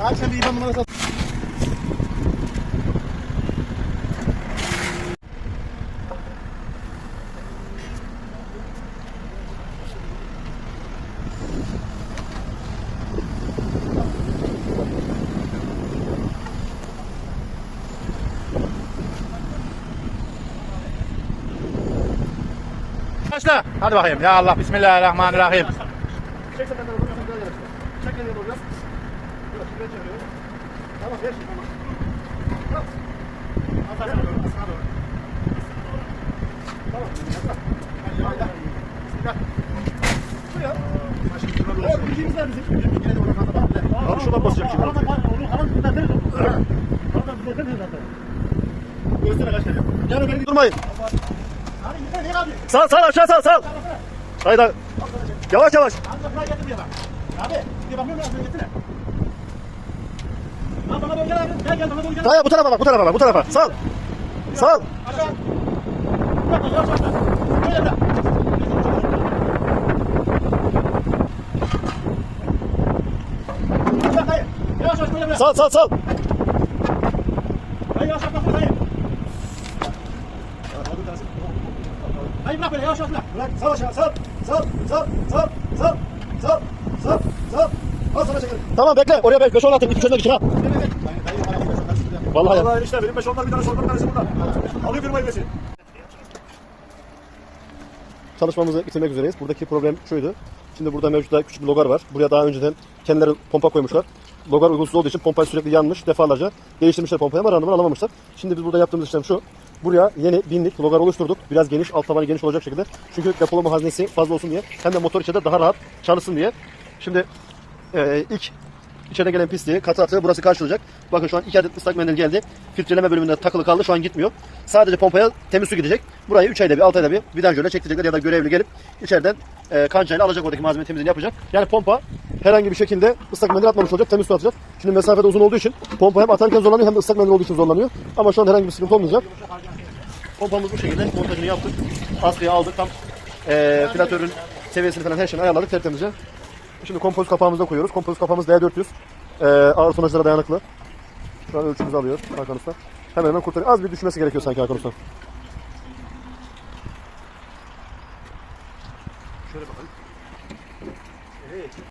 Abi sen bir IBAN numarası. Hadi bakayım. Ya Allah. Bismillahirrahmanirrahim. Çek sen benden oradan, sen biraz Yok, şuraya çeviriyorum. Tamam, ver şimdi, tamam. Aşağı doğru, aşağı doğru. Tamam, yakla. Hadi, ya, ya. Bismillah. Şuraya. Evet, bildiğimiz yer bizim. Yine de oraya fazla bak. Abi şuradan basacak şimdi. Onu hemen düzeltiriz. Oradan düzeltiriz zaten. Göğsüne kaç geliyor. Gel beni Durmayın. Sal sal aşağı sal sal. Hayda. Yavaş yavaş. Abi bir bir bakmıyor musun? Getirsene. Daya bu tarafa bak bu tarafa bak bu tarafa. Sal. Sal. Sal sal sal. Hayır bırak böyle yavaş yavaş bırak. Bırak sal aşağı sal. Sal sal sal sal sal sal sal. Al sana çekelim. Tamam bekle. Oraya bekle. 5 10 atın. İki çözmek için ha. Vallahi. Vallahi işte benim 5 onlar bir tane sorunum bir tanesi burada. Alayım firmayı besi. Çalışmamızı bitirmek üzereyiz. Buradaki problem şuydu. Şimdi burada mevcutta küçük bir logar var. Buraya daha önceden kendileri pompa koymuşlar. Logar uygunsuz olduğu için pompayı sürekli yanmış defalarca. Değiştirmişler pompayı ama randıman alamamışlar. Şimdi biz burada yaptığımız işlem şu. Buraya yeni binlik logar oluşturduk. Biraz geniş, alt tabanı geniş olacak şekilde. Çünkü depolama haznesi fazla olsun diye. Hem de motor içeride daha rahat çalışsın diye. Şimdi eee ilk içeride gelen pisliği katı atı burası karşılayacak. Bakın şu an iki adet ıslak mendil geldi. Filtreleme bölümünde takılı kaldı. Şu an gitmiyor. Sadece pompaya temiz su gidecek. Burayı 3 ayda bir 6 ayda bir vidanjörle çektirecekler ya da görevli gelip içeriden e, kancayla alacak oradaki malzeme temizliğini yapacak. Yani pompa herhangi bir şekilde ıslak mendil atmamış olacak. Temiz su atacak. Şimdi mesafede uzun olduğu için pompa hem atarken zorlanıyor hem de ıslak mendil olduğu için zorlanıyor. Ama şu an herhangi bir sıkıntı olmayacak. Pompamız bu şekilde montajını yaptık. Askıya aldık. Tam e, filatörün seviyesini falan her şeyini ayarladık tertemizce. Şimdi kompozit kapağımıza koyuyoruz. Kompozit kapağımız D400. Ee, ağır tonajlara dayanıklı. Şu an ölçümüzü alıyor Hakan Usta. Hemen hemen kurtarıyor. Az bir düşmesi gerekiyor sanki Hakan Usta. Şöyle bakalım. Evet.